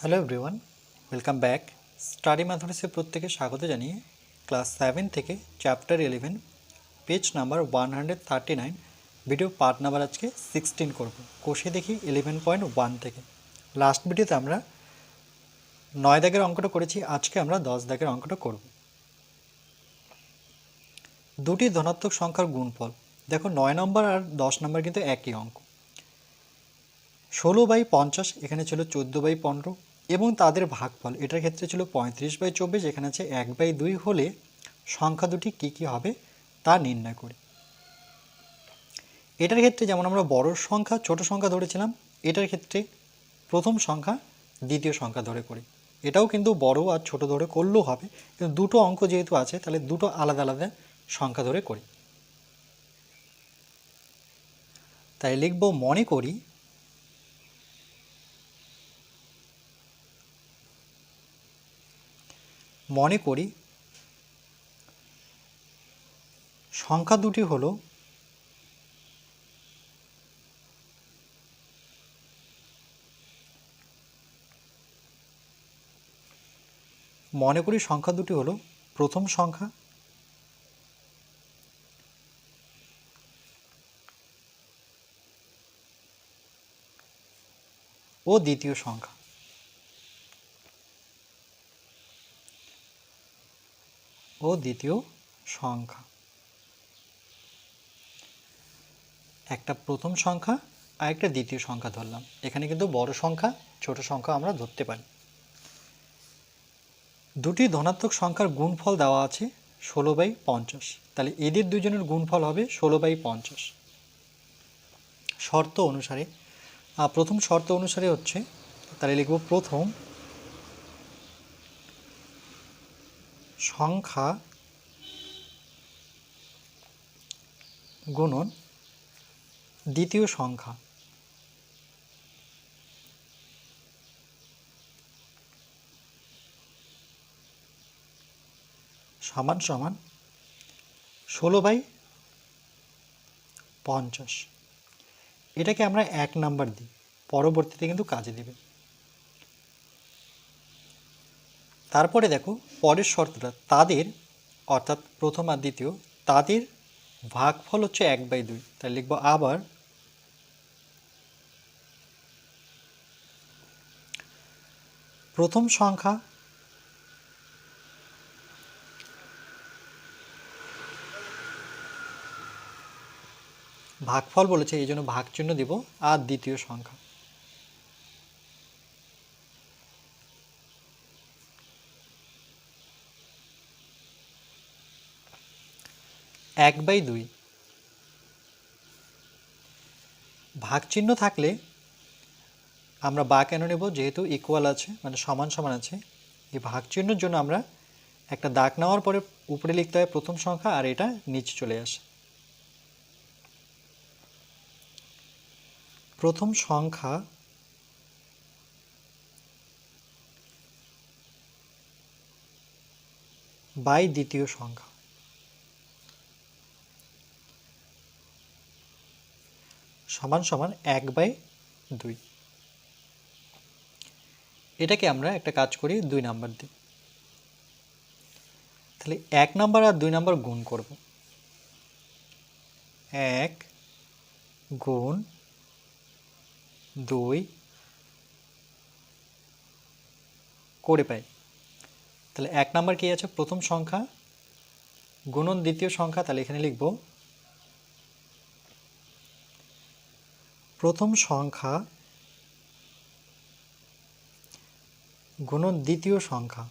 Hello everyone welcome back study ম্যাথমেটিক্সে প্রত্যেকে স্বাগত জানিয়ে ক্লাস সেভেন থেকে chapter eleven page number one hundred thirty nine video part number আজকে sixteen করব। কোষে দেখি ইলেভেন পয়েন্ট ওয়ান থেকে। লাস্ট ভিডিওতে আমরা নয় দাগের অঙ্কটা করেছি, আজকে আমরা দশ দাগের অঙ্কটা করব। দুটি ধনাত্মক সংখ্যার গুণফল। দেখো, নয় নম্বর আর দশ নম্বর কিন্তু একই অঙ্ক। ষোলো বাই পঞ্চাশ, এখানে ছিল চোদ্দ বাই পনেরো। এবং তাদের ভাগফল। এটার ক্ষেত্রে ছিল পঁয়ত্রিশ বাই চব্বিশ, এখানে আছে এক বাই দুই হলে সংখ্যা দুটি কী কী হবে তা নির্ণয় করি। এটার ক্ষেত্রে যেমন আমরা বড় সংখ্যা, ছোট সংখ্যা ধরেছিলাম, এটার ক্ষেত্রে প্রথম সংখ্যা দ্বিতীয় সংখ্যা ধরে করি। এটাও কিন্তু বড় আর ছোট ধরে করলেও হবে, কিন্তু দুটো অঙ্ক যেহেতু আছে, তাহলে দুটো আলাদা আলাদা সংখ্যা ধরে করি। তাই লিখব, মনে করি মনে করি, সংখ্যা দুটি হলো মনে করি সংখ্যা দুটি হলো প্রথম সংখ্যা, ও দ্বিতীয় সংখ্যা। ও দ্বিতীয় সংখ্যা। একটা প্রথম সংখ্যা আর একটা দ্বিতীয় সংখ্যা ধরলাম। এখানে কিন্তু বড় সংখ্যা, ছোট সংখ্যা আমরা ধরতে পারি। দুটি ধনাত্মক সংখ্যার গুণফল দেওয়া আছে ষোলো বাই পঞ্চাশ। তাহলে এদের দুজনের গুণফল হবে ষোলো বাই পঞ্চাশ। শর্ত অনুসারে প্রথম শর্ত অনুসারে হচ্ছে, তাহলে লিখব প্রথম সংখ্যা গুণন দ্বিতীয় সংখ্যা। সমান সমান ষোলো বাই পঞ্চাশ। এটাকে আমরা এক নাম্বার দিই, পরবর্তীতে কিন্তু কাজে দেবে। তারপরে দেখো, পরের শর্তটা, তাদের, অর্থাৎ প্রথম আর দ্বিতীয়, তাদের ভাগফল হচ্ছে এক বাই দুই। তাই লিখব আবার প্রথম সংখ্যা ভাগফল বলেছে, এই জন্য ভাগ চিহ্ন দিব, আর দ্বিতীয় সংখ্যা। এক বাই দুই। ভাগ চিহ্ন থাকলে আমরা বা কেন নেব? যেহেতু ইকুয়াল আছে মানে সমান সমান আছে। এই ভাগ চিহ্নের জন্য আমরা একটা দাগ নেওয়ার পরে উপরে লিখতে হয় প্রথম সংখ্যা আর এটা নিচে চলে আসে। প্রথম সংখ্যা বাই দ্বিতীয় সংখ্যা। সমান সমান এক বাই দুই। এটাকে আমরা একটা কাজ করি দুই নাম্বার দিই তাহলে এক নাম্বার আর দুই নাম্বার গুণ করব। এক গুণ দুই করে পাই। তাহলে এক নাম্বার কি আছে? প্রথম সংখ্যা গুণন দ্বিতীয় সংখ্যা, তাহলে এখানে লিখব প্রথম সংখ্যা গুণন দ্বিতীয় সংখ্যা।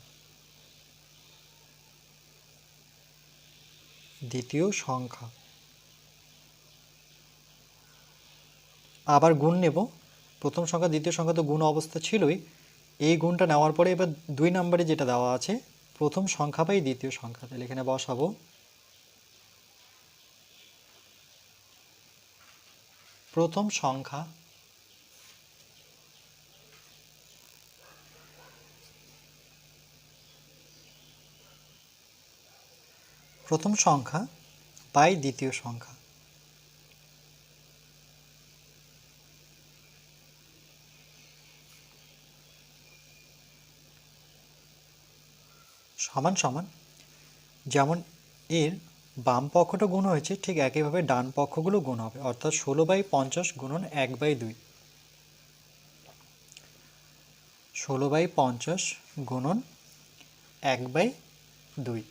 দ্বিতীয় সংখ্যা। আবার গুণ নেব। প্রথম সংখ্যা, দ্বিতীয় সংখ্যা তো গুণ অবস্থা ছিলই। এই গুণটা নেওয়ার পরে এবার দুই নম্বরে যেটা দেওয়া আছে, প্রথম সংখ্যা বাই দ্বিতীয় সংখ্যা। তাহলে এখানে বসাবো। প্রথম সংখ্যা প্রথম সংখ্যা বাই দ্বিতীয় সংখ্যা। সমান সমান যেমন এর বাম পক্ষটা গুণ হয়েছে, ঠিক একইভাবে ডান পক্ষগুলো গুণ হবে, অর্থাৎ ষোলো বাই পঞ্চাশ গুণন এক বাই দুই। ষোলো বাই পঞ্চাশ গুণন এক বাই দুই।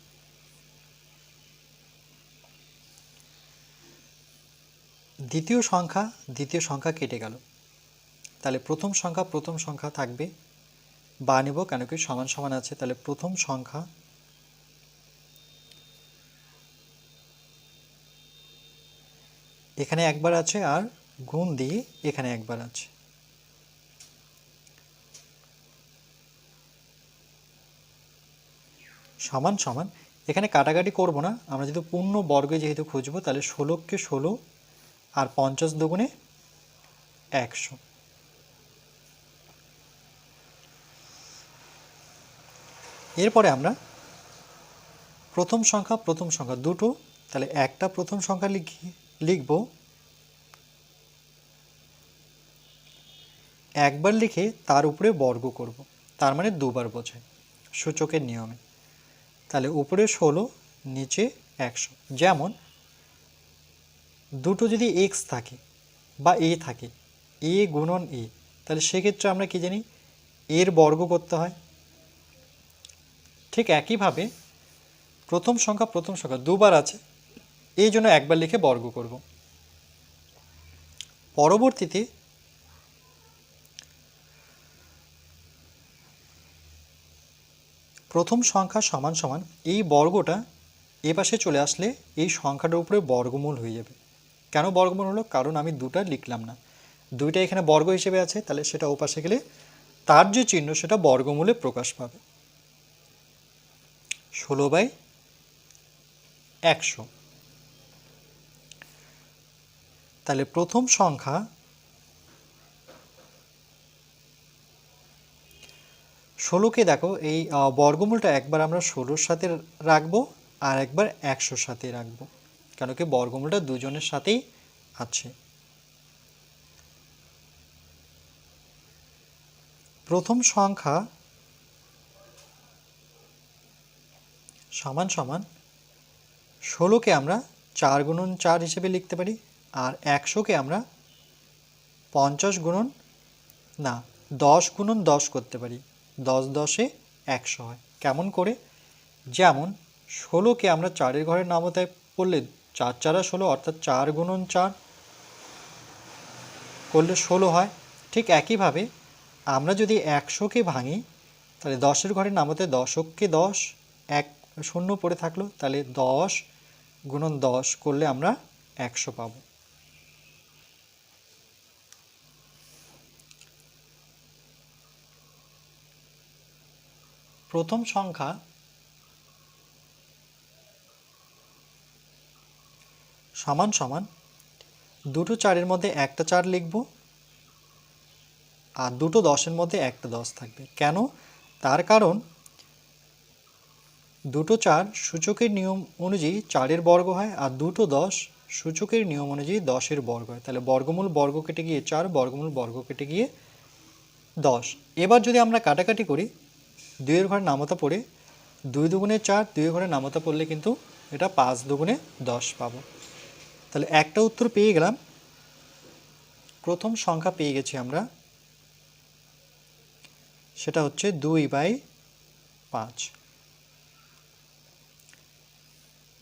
দ্বিতীয় সংখ্যা দ্বিতীয় সংখ্যা কেটে গেল। তাহলে প্রথম সংখ্যা প্রথম সংখ্যা থাকবে। বা নেব কেন কি সমান সমান আছে, তাহলে প্রথম সংখ্যা এখানে একবার আছে আর গুণ দিয়ে এখানে একবার আছে। সমান সমান। এখানে কাটাকাটি করব না। আমরা যেহেতু পূর্ণ বর্গে যেহেতু খুঁজবো, তাহলে ষোলোকে ষোলো আর পঞ্চাশ দুগুণে একশো। এরপরে আমরা প্রথম সংখ্যা প্রথম সংখ্যা দুটো, তাহলে একটা প্রথম সংখ্যা লিখি। লিখব। একবার লিখে তার উপরে বর্গ করব, তার মানে দুবার বোঝায় সূচকের নিয়মে। তাহলে উপরে ষোলো, নিচে একশো। যেমন, দুটো যদি এক্স থাকে বা এ থাকে এ গুণন এ তাহলে সেক্ষেত্রে আমরা কি জানি, এর বর্গ করতে হয়। ঠিক একইভাবে প্রথম সংখ্যা প্রথম সংখ্যা দুবার আছে এই জন্য একবার লিখে বর্গ করব। পরবর্তীতে প্রথম সংখ্যা সমান সমান এই বর্গটা এ পাশে চলে আসলে এই সংখ্যাটার উপরে বর্গমূল হয়ে যাবে। কেন বর্গমূল হলো? কারণ আমি দুটা লিখলাম না। দুইটা এখানে বর্গ হিসেবে আছে, তাহলে সেটা ওপাশে গেলে তার যে চিহ্ন সেটা বর্গমূলে প্রকাশ পাবে। ষোলো বাই একশো। তাহলে প্রথম সংখ্যা ষোলোকে দেখো, এই বর্গমূলটা একবার আমরা ষোলোর সাথে রাখব আর একবার একশোর সাথে রাখব। কেন কি বর্গমূলটা দুজনের সাথেই আছে। প্রথম সংখ্যা সমান সমান ষোলোকে আমরা চার গুণন চার হিসেবে লিখতে পারি। আর একশোকে আমরা পঞ্চাশ গুণন, না, দশ গুণন দশ করতে পারি। দশ দশে একশো হয়। কেমন করে? যেমন ষোলোকে আমরা চারের ঘরের নামতায় পড়লে চার চারা ষোলো, অর্থাৎ চার গুণন চার করলে ষোলো হয়। ঠিক একইভাবে আমরা যদি একশোকে ভাঙি, তাহলে দশের ঘরের নামতে দশককে দশ, এক শূন্য পড়ে থাকল, তাহলে দশ গুণন দশ করলে আমরা একশো পাবো। প্রথম সংখ্যা সমান সমান দুটো চারের মধ্যে একটা চার লিখব আর দুটো দশের মধ্যে একটা দশ থাকবে। কেন? তার কারণ দুটো চার সূচকের নিয়ম অনুযায়ী চারের বর্গ হয় আর দুটো দশ সূচকের নিয়ম অনুযায়ী দশের বর্গ হয়। তাহলে বর্গমূল বর্গ কেটে গিয়ে চার, বর্গমূল বর্গ কেটে গিয়ে দশ। এবার যদি আমরা কাটাকাটি করি দুইয়ের ঘরে নামতা পড়ে, দুই দুগুণে চার দুই ঘরে নামতা পড়লে কিন্তু এটা পাঁচ দুগুণে দশ পাবো। তাহলে একটা উত্তর পেয়ে গেলাম। প্রথম সংখ্যা পেয়ে গেছি আমরা। সেটা হচ্ছে দুই বাই পাঁচ।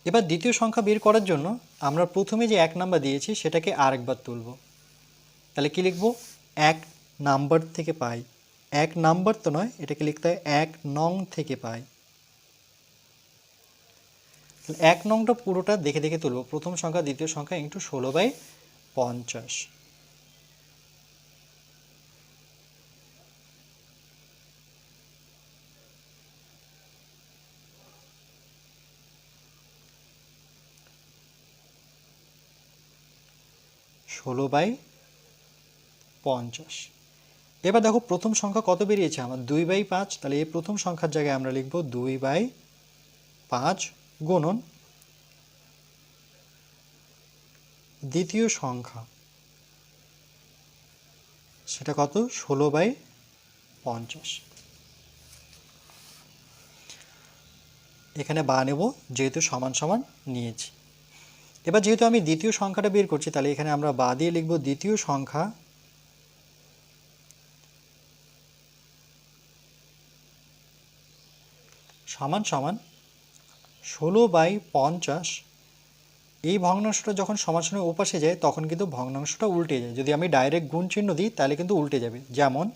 এবার দ্বিতীয় সংখ্যা বের করার জন্য আমরা প্রথমে যে এক নাম্বার দিয়েছি, সেটাকে আরেকবার তুলব। তাহলে কি লিখব? এক নাম্বার থেকে পাই। এক নাম্বার তো নয়, এটাকে লিখতে হয় এক নং থেকে তাহলে এক নংটা পুরোটা দেখে দেখে তুলব। প্রথম সংখ্যা, দ্বিতীয় সংখ্যা ইন্টু ষোলো বাই পঞ্চাশ। ষোলো বাই পঞ্চাশ। এবার দেখো প্রথম সংখ্যা কত বেরিয়েছে? আমার দুই বাই পাঁচ, তাহলে এই প্রথম সংখ্যার জায়গায় আমরা লিখব দুই বাই পাঁচ গুণন দ্বিতীয় সংখ্যা। সেটা কত? ষোলো বাই পঞ্চাশ। এখানে বা নেব, যেহেতু সমান সমান নিয়েছি। এবার যেহেতু আমি দ্বিতীয় সংখ্যাটা বের করছি, তাহলে এখানে আমরা বা দিয়ে লিখব দ্বিতীয় সংখ্যা সমান সমান ষোলো বাই পঞ্চাশ। এই ভগ্নাংশটা যখন সমান ওপাশে যায়, তখন কিন্তু ভগ্নাংশটা উল্টে যায়। যদি আমি ডাইরেক্ট গুণ চিহ্ন দিই, তাহলে কিন্তু উল্টে যাবে। যেমন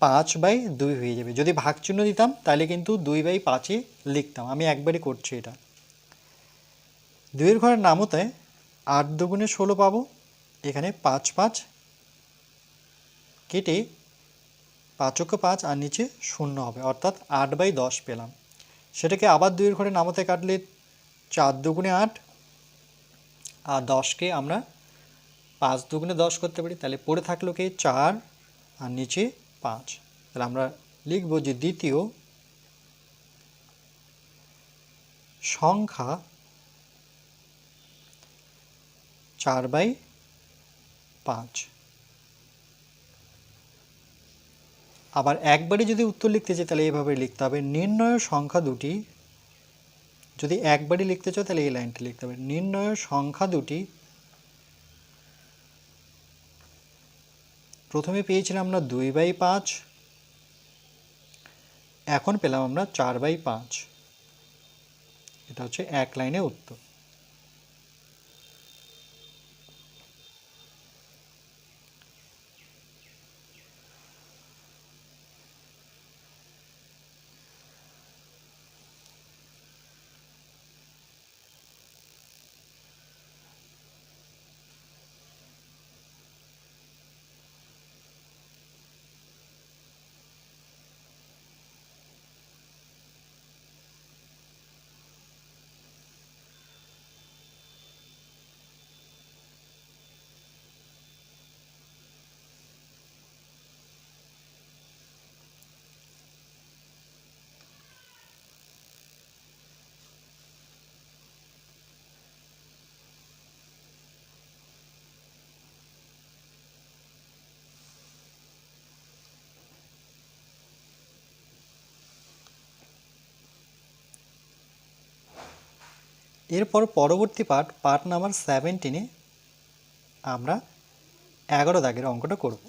পাঁচ বাই দুই হয়ে যাবে। যদি ভাগ চিহ্ন দিতাম, তাহলে কিন্তু দুই বাই পাঁচে লিখতাম। আমি একবারই করছি এটা। দুইয়ের ঘরের নামতায় আট দুগুণে ষোলো পাবো। এখানে পাঁচ পাঁচ কেটে পাঁচকে পাঁচ আর নিচে শূন্য হবে। অর্থাৎ আট বাই দশ পেলাম। সেটাকে আবার দুইয়ের ঘরে নামাতে কাটলে চার দুগুণে আট আর দশকে আমরা পাঁচ দুগুণে দশ করতে পারি, তাহলে পড়ে থাকল কি? চার আর নিচে পাঁচ। তাহলে আমরা লিখব যে দ্বিতীয় সংখ্যা চার বাই পাঁচ। আবার একবারই যদি উত্তর লিখতে চাই, তাহলে এইভাবে লিখতে হবে, নির্ণয় সংখ্যা দুটি। যদি একবারই লিখতে চাও, তাহলে এই লাইনটা লিখতে হবে, নির্ণয় সংখ্যা দুটি। প্রথমে পেয়েছিলাম আমরা দুই বাই পাঁচ। এখন পেলাম আমরা চার বাই পাঁচ। এটা হচ্ছে এক লাইনে উত্তর। এরপর পরবর্তী পার্ট পার্ট নাম্বার সেভেন্টিনে আমরা এগারো দাগের অঙ্কটা করব।